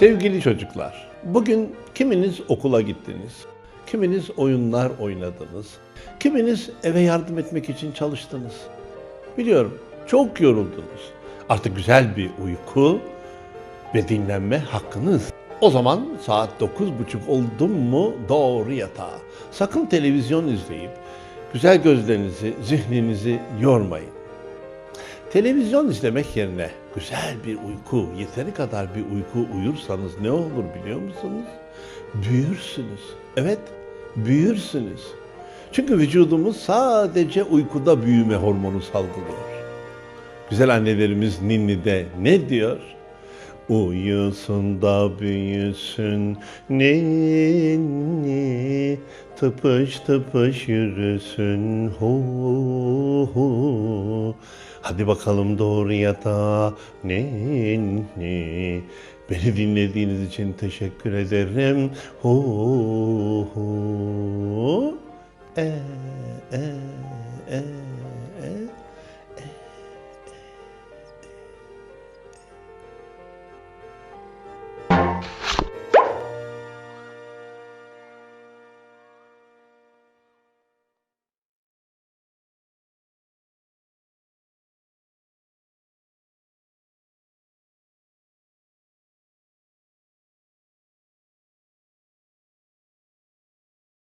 Sevgili çocuklar, bugün kiminiz okula gittiniz, kiminiz oyunlar oynadınız, kiminiz eve yardım etmek için çalıştınız. Biliyorum, çok yoruldunuz. Artık güzel bir uyku ve dinlenme hakkınız. O zaman saat 9.30 oldu mu doğru yatağa. Sakın televizyon izleyip güzel gözlerinizi, zihninizi yormayın. Televizyon izlemek yerine güzel bir uyku, yeteri kadar bir uyku uyursanız ne olur biliyor musunuz? Büyürsünüz. Evet, büyürsünüz. Çünkü vücudumuz sadece uykuda büyüme hormonu salgılıyor. Güzel annelerimiz Ninni'de ne diyor? Uyusun da büyüsün ninni Tıpış tıpış yürüsün hu Hadi bakalım doğru yatağa ninni Beni dinlediğiniz için teşekkür ederim. Hu hu. E, e, e.